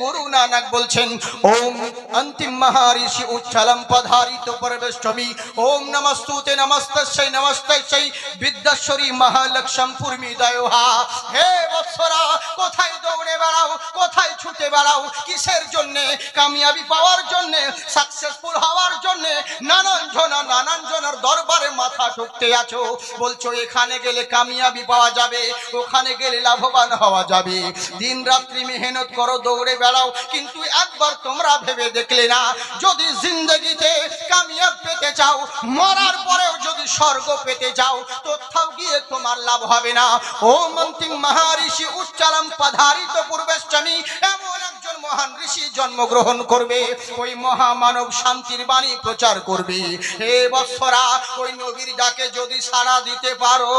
গুরু নানক বলছেন, ওম অন্তিম মহারিষি উচ্ছলম পধারিত পরবেষ্টমী ওম নমস্তুতে নমস্তস্যৈ নমস্তস্যৈ। বিদ্যাশ্বরী মহালক্ষ্মম পূর্মিদয়োহা হে বৎসরা, কোথায় দৌড়ে বেড়াও? কোথায় ছুটে বেড়াও? কিসের জন্যে? কামিয়াবি পাওয়ার জন্যে? সাকসেসফুল হওয়ার জন্যে? নানান জনা, নানান জনের দরবারে মাথা ঠুকতে আছো। বলছো, এখানে গেলে কামিয়াবি পাওয়া যাবে, ওখানে গেলে লাভবান হওয়া যাবে। দিন রাত্রি মেহনত করো, দৌড়ে বেড়াও কিন্তু একবার তোমরা ভেবে দেখলে না, যদি জিন্দগিতে কামিয়াব পেতে চাও, মরার পরেও যদি স্বর্গ পেতে চাও কোথাও গিয়ে তোমার লাভ হবে না। ও মন্ত্রী মহারিষি উচ্চারম পধারিত পূর্বেশ্চমী এমন মহান ঋষি জন্মগ্রহণ করবে, ওই মহামানব শান্তির বাণী প্রচার করবে। হে বৎসরা, ওই নবীর ডাকে যদি সাড়া দিতে পারো,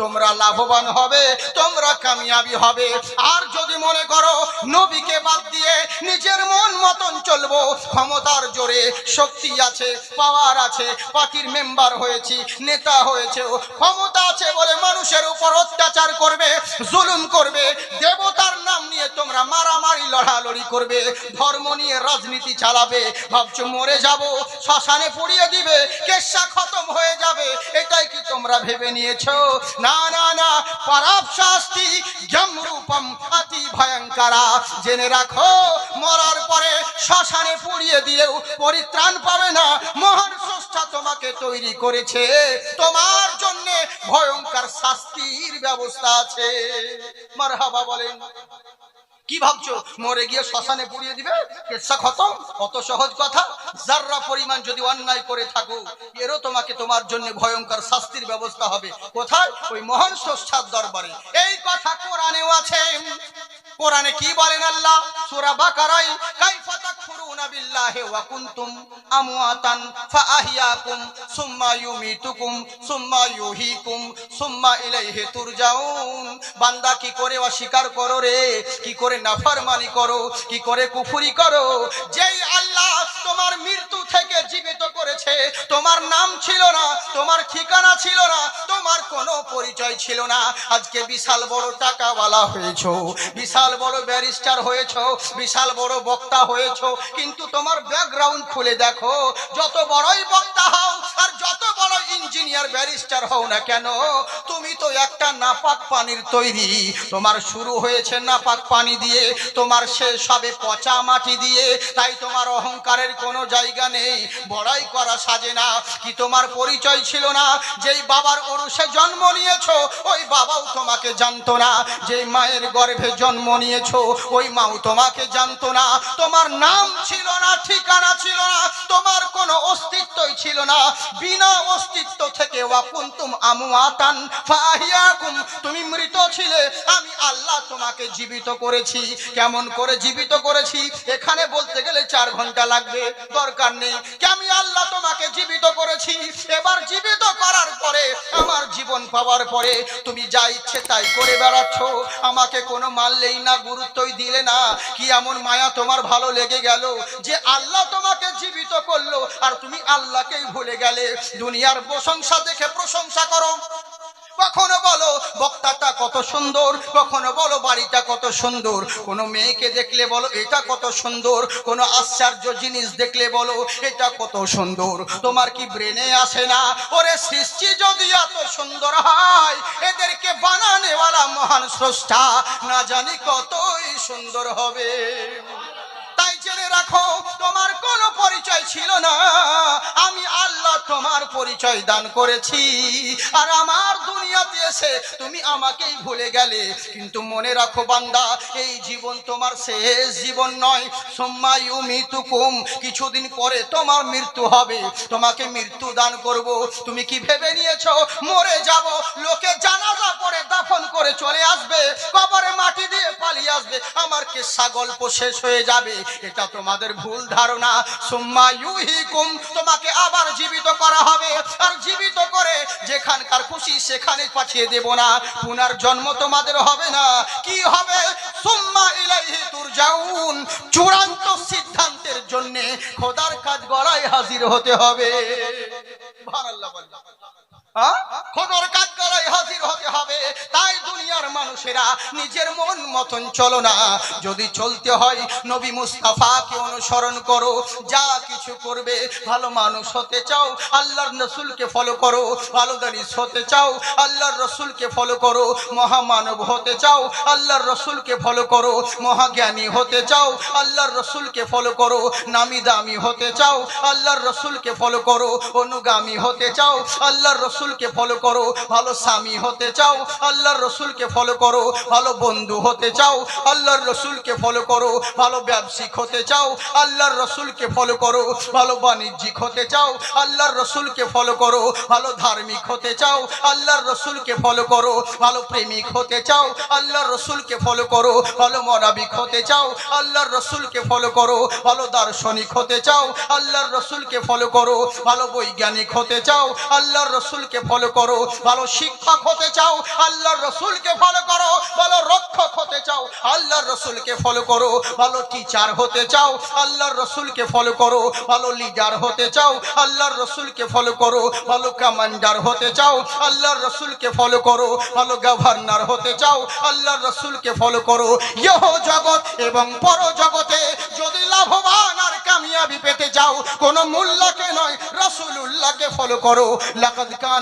তোমরা লাভবান হবে, তোমরা কামিয়াবি হবে। আর যদি মনে করো নবীকে বাদ দিয়ে নিজের মন মতন চলবো, ক্ষমতার জোরে শক্তি আছে, পাওয়ার আছে, পার্টির মেম্বার হয়েছি, নেতা হয়েছে, ক্ষমতা আছে বলে মানুষের উপর অত্যাচার করবে, জুলুম করবে, দেবতার নিয়ে তোমরা মারামারি, লড়ালড়ি করবে, ধর্ম নিয়ে রাজনীতি চালাবে, ভাবছ মরে যাব, শ্মশানে পুড়িয়ে দিবে, কেসা খতম হয়ে যাবে, এটাই কি তোমরা ভেবে নিয়েছো? না না না, পারাপ শাস্তি রূপম অতি ভয়ঙ্করা। জেনে রাখো, মরার পরে শ্মশানে পুড়িয়ে দিলেও পরিত্রাণ পাবে না, মহান স্রষ্টা তোমাকে তৈরি করেছে। তোমার জন্য ভয়ঙ্কর শাস্তির ব্যবস্থা আছে। মারহাবা বলেন। কি ভাবছ? মরে গিয়ে শ্মশানে পুড়িয়ে দিবে? কেসা খতম? অত সহজ কথা। যাররা পরিমাণ যদি অন্যায় করে থাকো, এরও তোমাকে তোমার জন্য ভয়ঙ্কর শাস্তির ব্যবস্থা হবে। কোথায়? ওই মহান স্রষ্টার দরবারে। এই কথা কোরআনেও আছে। কোরআনে কি বলেন আল্লাহ? সূরা কাইফা তাকফুরুনা বান্দা কি করে অস্বীকার করো রে? কি করে করো? কি করে করো? যেই আল্লাহ তোমার মৃত্যু থেকে জীবিত করেছে, তোমার নাম ছিল না, তোমার ঠিকানা ছিল না, তোমার কোনো পরিচয় ছিল না। আজকে বিশাল বড় টাকাওয়ালা হয়েছো, বিশাল বড় ব্যারিস্টার হয়েছো, বিশাল বড় বক্তা হয়েছো, কিন্তু তোমার ব্যাকগ্রাউন্ড খুলে দেখো। যত বড়ই বক্তা হও আর যত বড় ইঞ্জিনিয়ার ব্যারিস্টার হও না কেন? তুমি তো একটা নাপাক পানির তৈরি। তোমার শুরু হয়েছে নাপাক পানি দিয়ে, তোমার শেষ হবে পচা মাটি দিয়ে। তাই তোমার অহংকারের কোনো জায়গা নেই। বড়াই করা সাজে না, কি তোমার পরিচয় ছিল না? যেই বাবার অরুষে জন্ম নিয়েছো, ওই বাবাও তোমাকে জানতো না। যেই মায়ের গর্ভে জন্ম নিয়েছো, ওই মাও তোমাকে জানতো না। তোমার নাম ছিল না, ঠিকানা ছিল না। তোমার কোনো অস্তিত্বই ছিল না। বিনা অস্তিত্ব থেকে ওয়াকুন্তুম আমুয়াতান ফাহিয়াকুম, তুমি মৃত ছিলে, আমি আল্লাহ তোমাকে জীবিত করেছি। কেমন করে জীবিত করেছি? এখানে বলতে গেলে চার ঘণ্টা লাগবে, দরকার নেই। কি আমি আল্লাহ তোমাকে জীবিত করেছি? এবার জীবিত করার পরে, আমার জীবন পাওয়ার পরে, তুমি যা ইচ্ছে তাই করে বেড়াচ্ছ। আমাকে কোনো মানলেই না, গুরুত্বই দিলে না। কি এমন মায়া তোমার ভালো লেগে গেল যে আল্লাহ তোমাকে জীবিত করল, আর তুমি আল্লাহকেই ভুলে গেলে। দুনিয়ার প্রশংসা দেখে প্রশংসা করো। কখনো বলো, বক্তাটা কত সুন্দর, কখনো বলো, বাড়িটা কত সুন্দর। কোনো মেয়েকে দেখলে বলো, এটা কত সুন্দর। কোনো আশ্চর্য জিনিস দেখলে বলো, এটা কত সুন্দর। তোমার কি ব্রেনে আসে না? ওরে সৃষ্টি যদি এত সুন্দর হয়, এদেরকে বানানেওয়ালা মহান স্রষ্টা না জানি কতই সুন্দর হবে। ছিল না, আমি আল্লাহ তোমার পরিচয় দান করেছি। আর আমার দুনিয়াতে এসে তুমি আমাকেই ভুলে গেলে। কিন্তু মনে রাখো বান্দা, এই জীবন তোমার শেষ জীবন নয়। সোম্মা ইউমিতুকুম, কিছুদিন পরে তোমার মৃত্যু হবে। তোমাকে মৃত্যু দান করব। তুমি কি ভেবে নিয়েছ? মরে যাব। লোকে জানাজা পড়ে দাফন করে চলে আসবে, কবরে মাটি দিয়ে পালিয়ে আসবে, আমার কেসা গল্প শেষ হয়ে যাবে? এটা তোমাদের ভুল ধারণা। সুম্মা ইউহিকুম, তোমাকে আবার জীবিত করা হবে। আর জীবিত করে যেখানকার খুশি সেখানে পাঠিয়ে দেব না। পুনার জন্ম তোমাদের হবে না। কি হবে? সুম্মা ইলাইহি তুরজাউন। চূড়ান্ত সিদ্ধান্তের জন্য খোদার কাজ গলায় হাজির হতে হবে। ভার হ্যাঁ? হাজির হতে তাই দুনিয়ার মানুষেরা নিজের মন মতন চলো না। যদি চলতে হয়, নবী মুস্তাফাকে অনুসরণ করো। যা কিছু হতে চাও, আল্লাহর রসুলকে ফলো করো। হতে চাও, আল্লাহর রসুলকে ফলো করো। মহামানব হতে চাও, আল্লাহর রসুলকে ফলো করো। মহাজ্ঞানী হতে চাও, আল্লাহর রসুলকে ফলো করো। নামি দামি হতে চাও, আল্লাহর রসুলকে ফলো করো। অনুগামী হতে চাও, আল্লাহর রসুলকে ফলো করো, ভালো স্বামী হতে চাও, আল্লাহর রসুলকে ফলো করো, ভালো বন্ধু হতে চাও, আল্লাহর রসুলকে ফলো করো, ভালো ব্যবসায়িক হতে চাও, আল্লাহর রসুলকে ফলো করো, ভালো বাণিজ্যিক হতে চাও, আল্লাহর রসুলকে ফলো করো, ভালো ধার্মিক হতে চাও, আল্লাহর রসুলকে ফলো করো, ভালো প্রেমিক হতে চাও, আল্লাহর রসুলকে ফলো করো, ভালো মনাবিক হতে চাও, আল্লাহর রসুলকে ফলো করো, ভালো দার্শনিক হতে চাও, আল্লাহর রসুলকে ফলো করো, ভালো বৈজ্ঞানিক হতে চাও, আল্লাহর রসুলকে ফলো করো, ভালো শিক্ষক হতে চাও, আল্লাহর রসুলকে ফলো করো, ভালো রক্ষক হতে চাও, আল্লাহর রসুলকে ফলো করো, ভালো টিচার হতে চাও, আল্লাহর রসুলকে ফলো করো, ভালো লিডার হতে চাও, আল্লাহর রসুলকে ফলো করো, ভালো কমান্ডার হতে চাও, আল্লাহর রসুলকে ফলো করো, ভালো গভর্নর হতে চাও, আল্লাহর রসুলকে ফলো করো। ইহ জগৎ এবং পর জগতে যদি লাভবান আর কামিয়াবি পেতে চাও, কোন মোল্লাকে নয়, রসুলুল্লাহকে ফলো করো। লাকাদ কানা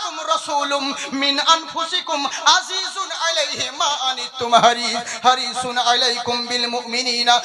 জাআকুম রাসূলুম মিন আনফুসিকুম আজিজুন আলাইহি মা আনিতুম হারিস হারিসুন আলাইকুম বিল মুমিনিনা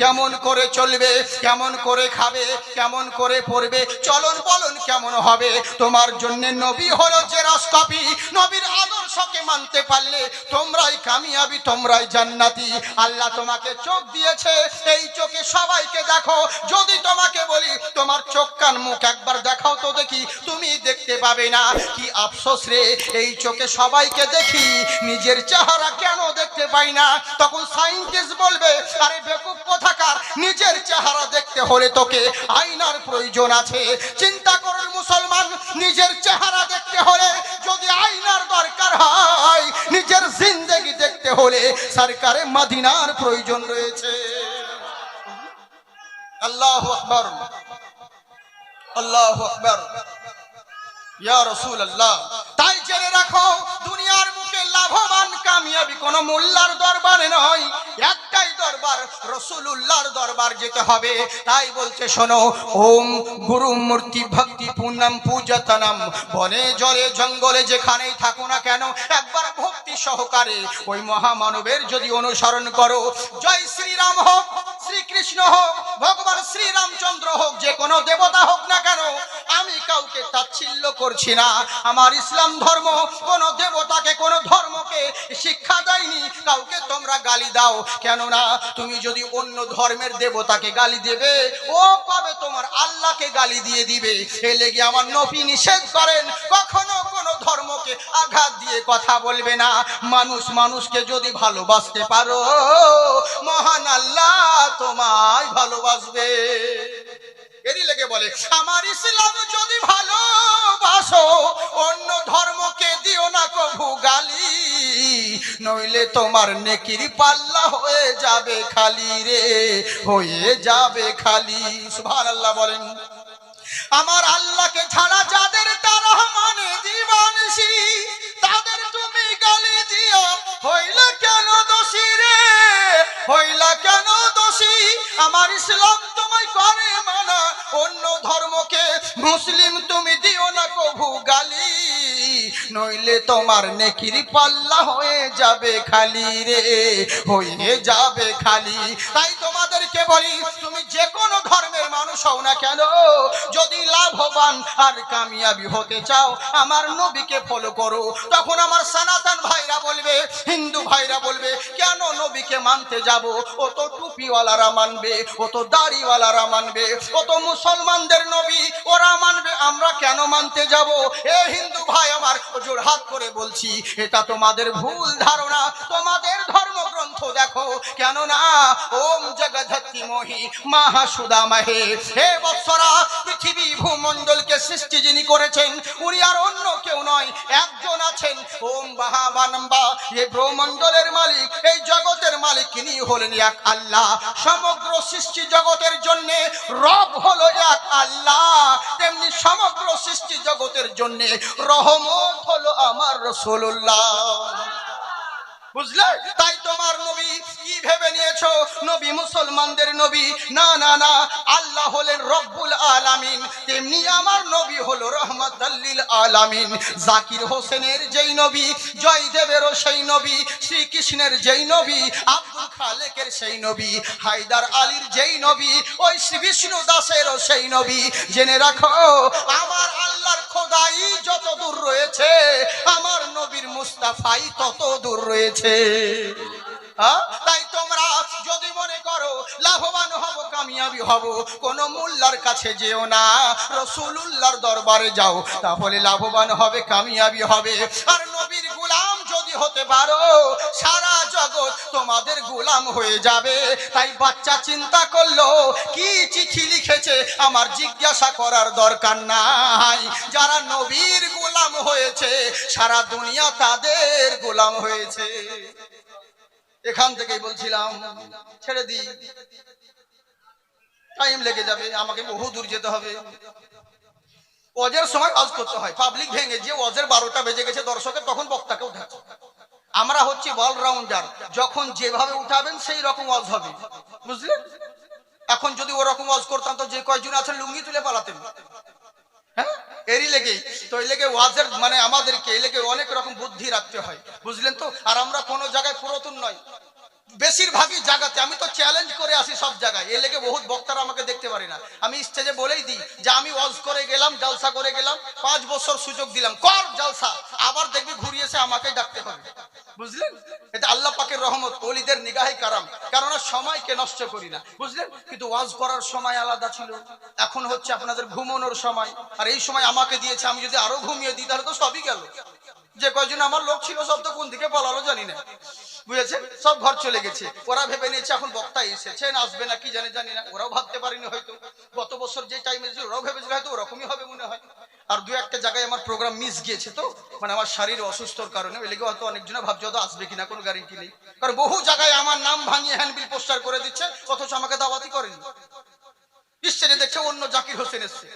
কেমন করে চলবে, কেমন করে খাবে, কেমন করে পড়বে, চলন বলন কেমন হবে? তোমার জন্য নবী হলো যে রাস্কাপি নবীর আদর্শকে মানতে পারলে তোমরাই কামিয়াবি, তোমরাই জান্নাতি। আল্লাহ তোমাকে চোখ দিয়েছে, এই চোখে সবাইকে দেখো। যদি তোমাকে বলি, তোমার চোখ কান মুখ একবার দেখাও তো দেখি। তুমি দেখতে পাবে না। কি আফসোস রে, এই চোখে সবাইকে দেখি, নিজের চেহারা কেন দেখতে পাই না? তখন সাইন্টিস্ট বলবে, আরে বেকুব কোথাকার, নিজের চেহারা দেখতে হলে তোকে আয়নার প্রয়োজন আছে। চিন্তা করুন মুসলমান, নিজের চেহারা দেখতে হলে যদি আয়নার দরকার হয়, নিজের জিন্দেগি দেখতে হলে সরকারে মদিনার প্রয়োজন রয়েছে। আল্লাহ আকবর। আল্লাহ আকবর। তাই জেনে রাখো, দুনিয়ার বুকে লাভবান, কামিয়াবি কোন মোল্লার দরবারে নয়। একটাই দরবার দরবার যেতে হবে। তাই বলছে, শোনো, ওম গুরু মূর্তি ভক্তি পূর্ণম বনে জলে জঙ্গলে যেখানেই থাকো না কেন, একবার ভক্তি সহকারে ওই মহামানবের যদি অনুসরণ করো, জয় শ্রীরাম হোক, শ্রীকৃষ্ণ হোক, ভগবান শ্রীরামচন্দ্র হোক, যে কোনো দেবতা হোক না কেন, আমি কাউকে তাচ্ছিল্য করছি না। আমার ইসলাম ধর্ম কোন দেবতাকে, কোন ধর্মকে শিক্ষা দেয়নি। কাউকে তোমরা গালি দাও। কেননা তুমি যদি অন্য ধর্মের দেবতাকে গালি দেবে, ও কবে তোমার আল্লাহকে গালি দিয়ে দিবে। এ লেগে আমার নবী নিষেধ করেন, কখনো কোনো ধর্মকে আঘাত দিয়ে কথা বলবে না। মানুষ মানুষকে যদি ভালোবাসতে পারো, মহান আল্লাহ তোমায় ভালোবাসবে। এরই লেগে বলে, আমার ইসলাম যদি ভালোবাসো, অন্য ধর্মকে দিও না কভু গালি। নইলে তোমার নেকির পাল্লা হয়ে যাবে খালি রে, হয়ে যাবে খালি। সুবহানাল্লাহ বলেন, আমার আল্লাহকে ছাড়া যাদের তারা মানে দিবানসি তাদের তুমি গালি দিও। হইলা কেন দোষী রে? হইল আমার ইসলাম তোমায় করে মানা। অন্য ধর্মকে মুসলিম তুমি দিও না কভু গালি। নইলে তোমার নেকির পাল্লা হয়ে যাবে খালি রে হয়ে যাবে খালি। তাই তোমাদেরকে বলি, তুমি যে কোনো ধর্মের মানুষ হও না কেন, যদি লাভবান আর কামিয়াবি হতে চাও, আমার নবীকে ফলো করো। তখন আমার সনাতন ভাইরা বলবে, হিন্দু ভাইরা বলবে, কেন নবীকে মানতে যাব? ও তো টুপিওয়ালারা মানবে, ও তো দাড়িওয়ালারা মানবে, ও তো মুসলমানদের নবী, ওরা মানবে, আমরা কেন মানতে যাব? এ হিন্দু ভাই আমার জোর করে বলছি, এটা তোমাদের ভুল ধারণা, তোমাদের ধর্মগ্রন্থ দেখো। ওম জগদ্ধি মহি হে বৎসরা, পৃথিবী ভূমণ্ডলকে সৃষ্টি যিনি করেছেন, উনি আর অন্য কেউ নয়, একজন আছে বলছেন ওম বাহাবানম্বা এই ব্রহ্মণ্ডলের মালিক, এই জগতের মালিক তিনি হলেন এক আল্লাহ। সমগ্র সৃষ্টি জগতের জন্য রব হলো এক আল্লাহ। তেমনি সমগ্র সৃষ্টি জগতের জন্য রহমত হলো আমার রসুল্লাহ বুঝলে? তাই তোমার নবী কি ভেবে নিয়েছো? নবী মুসলমানদের নবী। না না না, আল্লাহ হলেন রব্বুল আলামিন। তেমনি আমার নবী হলো রহমতাল্লিল আলামিন। জাকির হোসেনের যেই নবী, জয়দেবেরও সেই নবী, শ্রীকৃষ্ণের যেই নবী, আব্দুল খালেকের সেই নবী, হায়দার আলীর যেই নবী, ওই শ্রী বিষ্ণু দাসেরও সেই নবী। জেনে রাখো, আমার মুস্তাফাই তত দূর রয়েছে? তাই তোমরা যদি মনে করো, লাভবান হব, কামিয়াবি হব, কোন মোল্লার কাছে যেও না, রসুলুল্লাহর দরবারে যাও, তাহলে লাভবান হবে, কামিয়াবি হবে। আর নবীর গোলাম যদি হতে পারো, সারা জগৎ তোমাদের গোলাম হয়ে যাবে। তাই বাচ্চা চিন্তা করল, কি চিঠি লিখেছে, আমার জিজ্ঞাসা করার দরকার নাই। যারা নবীর গোলাম হয়েছে, সারা দুনিয়া তাদের গোলাম হয়েছে। এখান থেকেই বলছিলাম, ছেড়ে দিই। টাইম লেগে যাবে, আমাকে বহু দূর যেতে হবে। অজের সময় কাজ করতে হয়, পাবলিক ভেঙে যে অজের বারোটা বেজে গেছে দর্শকের, তখন বক্তাকে উঠাচ্ছে। আমরা হচ্ছি বল রাউন্ডার যখন যেভাবে উঠাবেন সেই রকম ওয়াজ হবে। বুঝলেন? এখন যদি ওরকম ওয়াজ করতাম, তো যে কয়জন আছেন লুঙ্গি তুলে পালাতেন। হ্যাঁ? এরই লেগেই। তো মানে আমাদেরকে, এই লেগে অনেক রকম বুদ্ধি রাখতে হয়। বুঝলেন তো? আর আমরা কোনো জায়গায় পুরাতন নয়। বেশিরভাগই জায়গাতে আমি তো চ্যালেঞ্জ করে আসি সব জায়গায়। এ লেগে বহুত বক্তারা আমাকে দেখতে পারি না। আমি স্টেজে বলেই দিই যে আমি ওয়াজ করে গেলাম জালসা করে গেলাম, পাঁচ বছর সুযোগ দিলাম। কর জালসা আবার দেখবি ঘুরিয়ে এসে আমাকেই ডাকতে হবে। বুঝলেন? এটা আল্লাহ পাকের রহমত অলিদের নিগাহে কারাম। কেননা সময়কে নষ্ট করি না। বুঝলেন? কিন্তু ওয়াজ করার সময় আলাদা ছিল। এখন হচ্ছে আপনাদের ঘুমানোর সময়। আর এই সময় আমাকে দিয়েছে, আমি যদি আরও ঘুমিয়ে দিই, তাহলে তো সবই গেল। যে কয়জন আমার লোক ছিল সব তো কোন দিকে পালালো জানি না। বুঝেছেন সব ঘর চলে গেছে। ওরা ভেবে নিয়েছে, এখন বক্তা এসেছেন, আসবে না, কি জানে, জানি না। ওরাও ভাবতে পারিনি হয়তো। গত বছর যে টাইমে এসেছিল, ওরাও ভেবেছিল হয়তো ওরকমই হবে মনে হয়। আর দু একটা জায়গায় আমার প্রোগ্রাম মিস গিয়েছে তো মানে আমার শরীর অসুস্থর কারণে। ওই লেগে হয়তো অনেকজনে ভাবছে, হয়তো আসবে কিনা, কোনো গ্যারেন্টি নেই। কারণ বহু জায়গায় আমার নাম ভাঙিয়ে হ্যান্ডবিল পোস্টার করে দিচ্ছে, অথচ আমাকে দাওয়াতি করেনি। স্টেজে দেখছে অন্য জাকির হোসেন এসছে।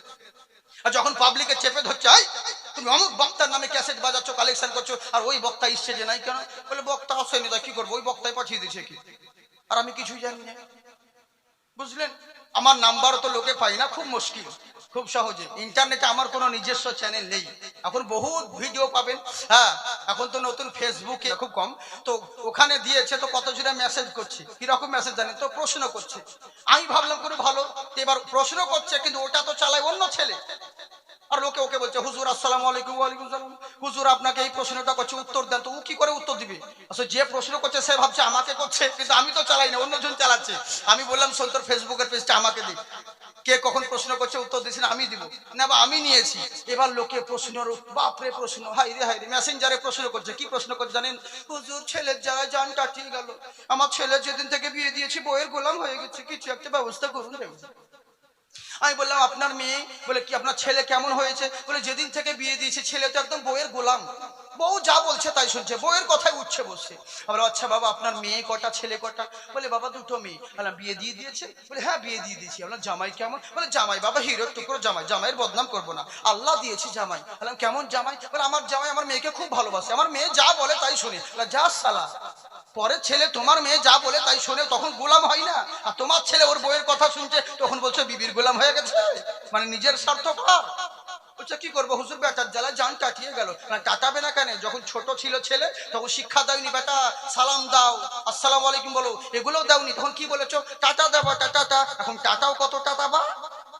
আর যখন পাবলিকে চেপে ধরছে তুমি অমুক বক্তার নামে ক্যাসেট বাজাচ্ছ কালেকশন করছ, আর ওই বক্তা ইচ্ছে যে নাই কেন? বলে, বক্তা আসেনি তা কি করব? ওই বক্তায় পাঠিয়ে দিয়েছে কি? আর আমি কিছুই জানি না। বুঝলেন? আমার নাম্বার তো লোকে পাই না, খুব মুশকিল, খুব সহজে। ইন্টারনেটে আমার কোনো নিজস্ব চ্যানেল নেই। এখন বহুত ভিডিও পাবেন। হ্যাঁ এখন তো নতুন ফেসবুকে খুব কম। তো ওখানে দিয়েছে তো কতজনে মেসেজ করছে? কীরকম মেসেজ জানেন? তো প্রশ্ন করছে। আমি ভাবলাম করে ভালো এবার প্রশ্ন করছে, কিন্তু ওটা তো চালায় অন্য ছেলে। আর লোকে ওকে বলছে, হুজুর, আসসালামু আলাইকুম, ওয়ালাইকুম সালাম। হুজুর আপনাকে এই প্রশ্নটা করছে, উত্তর দেন। তো ও কি করে উত্তর দিবে? আসলে যে প্রশ্ন করছে, সে ভাবছে আমাকে করছে, কিন্তু আমি তো চালাই না, অন্যজন চালাচ্ছে। আমি বললাম সন্তর ফেসবুকের পেজটা আমাকে দিই কে কখন প্রশ্ন করছে, উত্তর দিচ্ছে না, আমি দিব। না, বা আমি নিয়েছি। এবার লোকে প্রশ্ন বাপরে, প্রশ্ন হাই রে হাই রে মেসেঞ্জারে প্রশ্ন করছে। কি প্রশ্ন করছে জানেন? হুজুর, ছেলের যারা জান কাটিয়ে গেল আমার ছেলে যেদিন থেকে বিয়ে দিয়েছি বইয়ের গোলাম হয়ে গেছে। কিছু একটা ব্যবস্থা করুন আমি বললাম, আপনার মেয়ে? বলে, কি আপনার ছেলে কেমন হয়েছে? বলে, যেদিন থেকে বিয়ে দিয়েছে, ছেলে তো একদম বইয়ের গোলাম। বউ যা বলছে তাই শুনছে, বউয়ের কথাই উঠছে বসছে আমরা আচ্ছা বাবা, আপনার মেয়ে কটা, ছেলে কটা? বলে, বাবা, দুটো মেয়ে। বললাম বিয়ে দিয়ে দিয়েছে? বলে হ্যাঁ বিয়ে দিয়ে দিয়েছি। আমরা জামাই কেমন? বলে, জামাই বাবা, হিরোর টুকরো জামাই, জামাইয়ের বদনাম করব না। আল্লাহ দিয়েছি জামাই। বললাম কেমন জামাই? বলে, আমার জামাই আমার মেয়েকে খুব ভালোবাসে। আমার মেয়ে যা বলে তাই শুনে। যা সালা। পরের ছেলে তোমার মেয়ে যা বলে তাই শোনে, তখন গোলাম হয় না। আর তোমার ছেলে ওর বইয়ের কথা শুনছে, তখন বলছে, বিবির গোলাম হয়ে গেছে। মানে নিজের স্বার্থ পার। বলছে, কি করব হুজুর বেটার জ্বালা জান কাটিয়ে গেল। না কাটাবে না কেন? যখন ছোট ছিল ছেলে, তখন শিক্ষা দাওনি বেটা। সালাম দাও। আসসালামু আলাইকুম বলো। এগুলোও দাওনি। তখন কি বলেছ? টাটা দেবা, টাটা এখন টাটাও কত টাটা বা?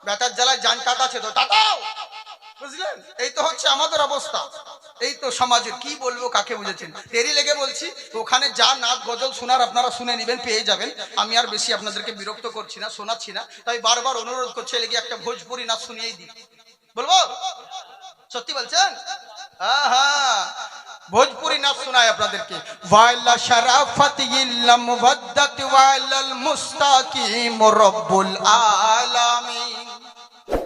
বেটার জ্বালায় জান কাটাছে তো, টাটাও! বুঝলেন? এই তো হচ্ছে আমাদের অবস্থা। এই তো সমাজের কি বলব, কাকে বুঝেছেন? তেরি লেগে বলছি, ওখানে যা নাচ গজল শোনার আপনারা শুনে নেবেন, পেয়ে যাবেন। আমি আর বেশি আপনাদেরকে বিরক্ত করছি না, শোনাচ্ছি না, তাই বারবার অনুরোধ করছে লেগে একটা ভোজপুরি নাচ শুনিয়েই দিই বলব? সত্যি বলছেন? ভোজপুরি নাচ শোনায় আপনাদেরকে। শারাফাত ইল্লা মুবাদ্দাত ওয়াইলাল মুস্তাকিম রব্বুল আলামিন।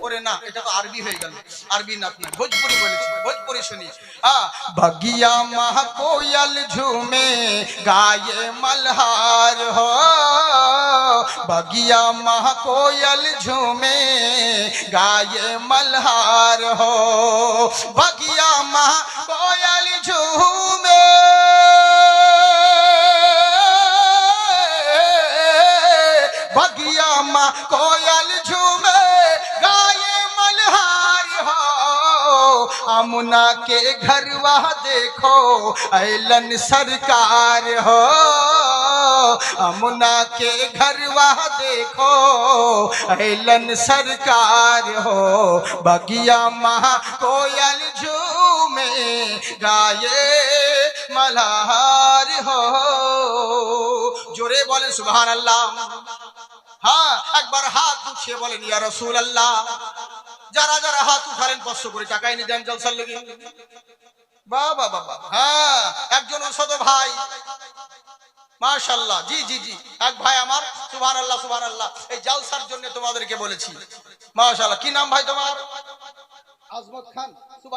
ওরে না এটা তো আরবি হয়ে গেল আরবি না আপনি ভোজপুরি বলেছি ভোজপুরি শুনি হ্যাঁ बगिया मह कोयल झूमे गाये मल्हार हो बगिया मह कोयल झूमे गाये मल्हार हो बगिया मह कोयल मुना के घरवा देखो, ऐलन सरकार हो। अमुना के वह देखो, ऐलन सरकार हो। बगिया महा कोयल झूमे गाये मल्हार हो। जोरे बोले सुबह अल्लाह। हाँ एक बार हाथ उठिए, बोले, या रसूल अल्लाह। যারা যারা হাত উঠালেন পাঁচশো করে টাকা এনে দেন জলসার লেগে। বাবা বাবা হ্যাঁ একজন ওসদ ভাই। মাশাল্লাহ জি জি জি। এক ভাই আমার সুভান আল্লাহ সুভান আল্লাহ এই জলসার জন্য তোমাদেরকে বলেছি। মাশাল্লাহ কি নাম ভাই তোমার? আজমত খান।